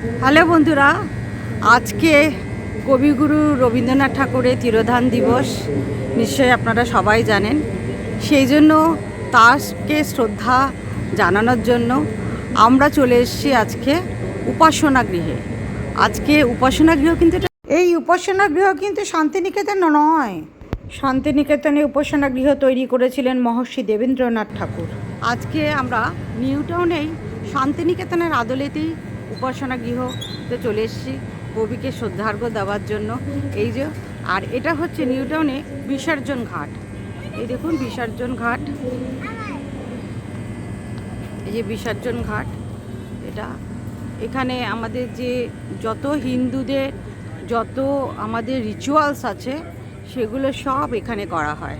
Hello বন্ধুরা, আজকে কবিগুরু রবীন্দ্রনাথ ঠাকুরের তিরোধান দিবস, নিশ্চয়ই আপনারা সবাই জানেন। সেই জন্য তাকে শ্রদ্ধা জানানোর জন্য আমরা চলে এসেছি আজকে উপাসনা গৃহে। আজকে উপাসনা গৃহ কিন্তু এই উপাসনা গৃহ কিন্তু শান্তিনিকেতন নয়। শান্তিনিকেতনে উপাসনা গৃহ তৈরি করেছিলেন মহর্ষি দেবেন্দ্রনাথ ঠাকুর। আজকে আমরা নিউ টাউনেই শান্তিনিকেতনের আদলেতেই উপাসনা গৃহতে চলে এসেছি কবিকে শ্রদ্ধার্ঘ্য দেওয়ার জন্য। এই যে, আর এটা হচ্ছে নিউ টাউনে বিসর্জন ঘাট। এই দেখুন, বিসর্জন ঘাট। এই যে বিসর্জন ঘাট, এটা। এখানে আমাদের যে যত হিন্দুদের, যত আমাদের রিচুয়ালস আছে, সেগুলো সব এখানে করা হয়।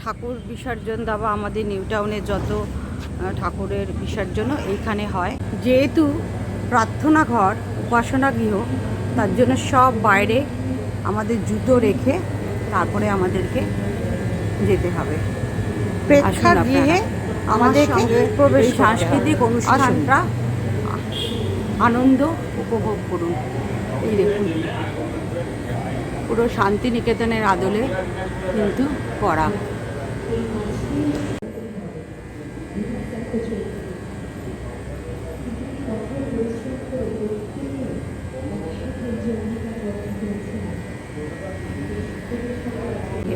ঠাকুর বিসর্জন দেওয়া আমাদের নিউ টাউনে যত ঠাকুরের বিসর্জনও এইখানে হয়। যেহেতু প্রার্থনা ঘর উপাসনা গৃহ তার জন্য সব বাইরে আমাদের জুতো রেখে তারপরে আমাদেরকে যেতে হবে। প্রেক্ষাগৃহে আমাদের প্রবেশ সাংস্কৃতিক অনুষ্ঠানটা আনন্দ উপভোগ করুন। এই দেখুন। পুরো শান্তিনিকেতনের আদলে কিন্তু করা।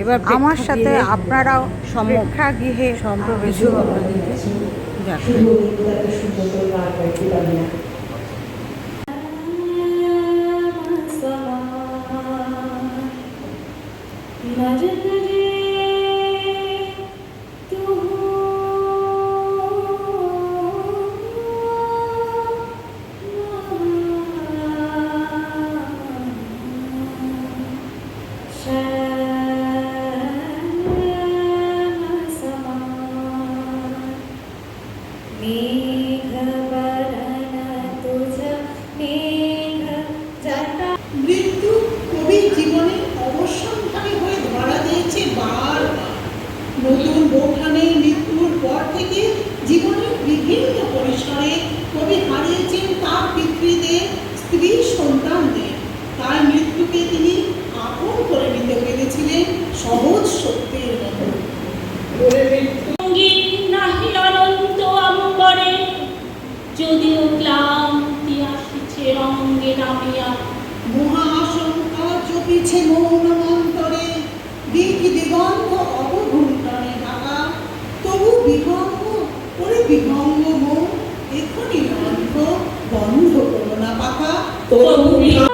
এবার আমার সাথে আপনারাও সমীক্ষা গৃহে সম্প্রবেশ মৃত্যু রঙ্গে নামিয়া মহা আশঙ্কা চপিছে মৌন মন্তরে দিক দিগন্ত অবঘুণ্টনে ঢাকা। তবু বিভঙ্গ করে বিভঙ্গ মৌ, এখনই অন্ধ বন্ধ করো না বিহঙ্গ তবু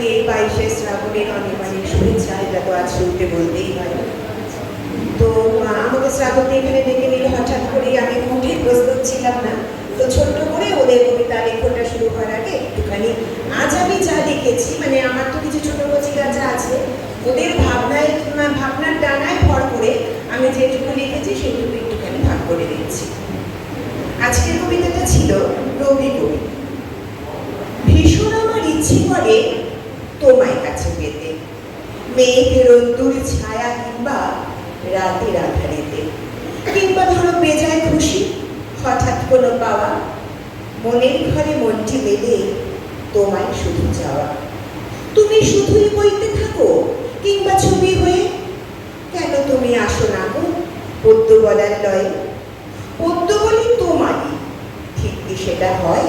সবাইকে এই বাইশে শ্রাবণের অনেক অনেক শুভেচ্ছা এটা তো আজ শুরুতে বলতেই হয়। তো আমাকে শ্রাবণী এখানে ডেকে নিলে, হঠাৎ করেই আমি মোটেই প্রস্তুত ছিলাম না। তো ছোট্ট করে ওদের কবিতা লেখনটা শুরু করার আগে একটুখানি আজ আমি যা লিখেছি মানে আমার তো কিছু ছোট কচিরা যা আছে, ওদের ভাবনায় ভাবনার ডানায় ভর করে আমি যেটুকু লিখেছি সেটুকু একটুখানি ভাগ করে দিচ্ছি আজকের কবিতাটা ছিল রবি কবি ভীষণ আমার ইচ্ছে করে তোমায় কাছে পেতে মেঘের রোদ্দুর ছায়া কিংবা রাতের আধারেতে। কিংবা ধরো বেজায় খুশি, হঠাৎ কোনো পাওয়া, মনের ঘরে মনটি মেলে তোমায় শুধু চাওয়া। তুমি শুধুই বইতে থাকো কিংবা ছবি হয়ে, কেন তুমি আসো না গো পদ্য বলার লয়? পদ্য বলি তোমারই, ঠিক কি সেটা হয়?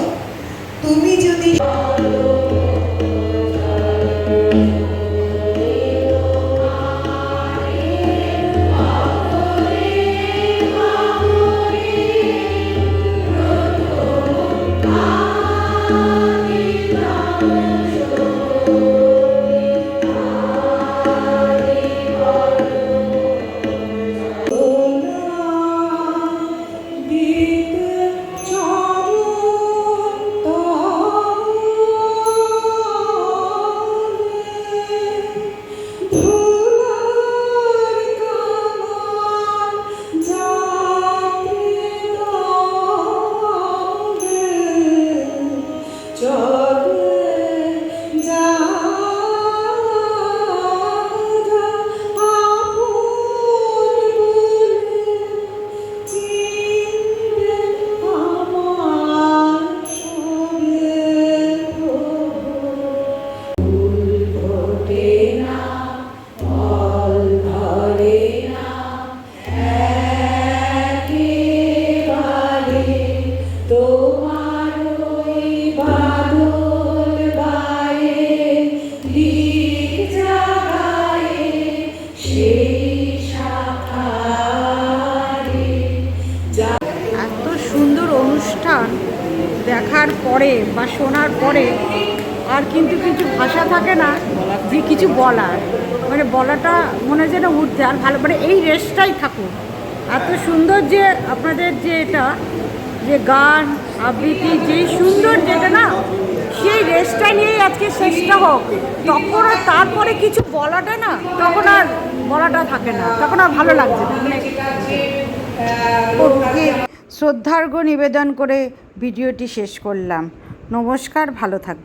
তুমি যদি Joy. দেখার পরে বা শোনার পরে আর কিন্তু কিছু ভাষা থাকে না যে কিছু বলার। মানে বলাটা মনে যেন উঠতে আর ভালো মানে এই রেসটাই থাকুক। এত সুন্দর যে আপনাদের যে এটা যে গান আবৃত্তি যেই সুন্দর যেটা না সেই রেসটা নিয়েই আজকে শেষটা হোক। তখন আর তারপরে কিছু বলাটা না তখন আর বলাটা থাকে না। তখন আর ভালো লাগছে না। শ্রদ্ধার্ঘ্য নিবেদন করে ভিডিওটি শেষ করলাম। নমস্কার ভালো থাকবে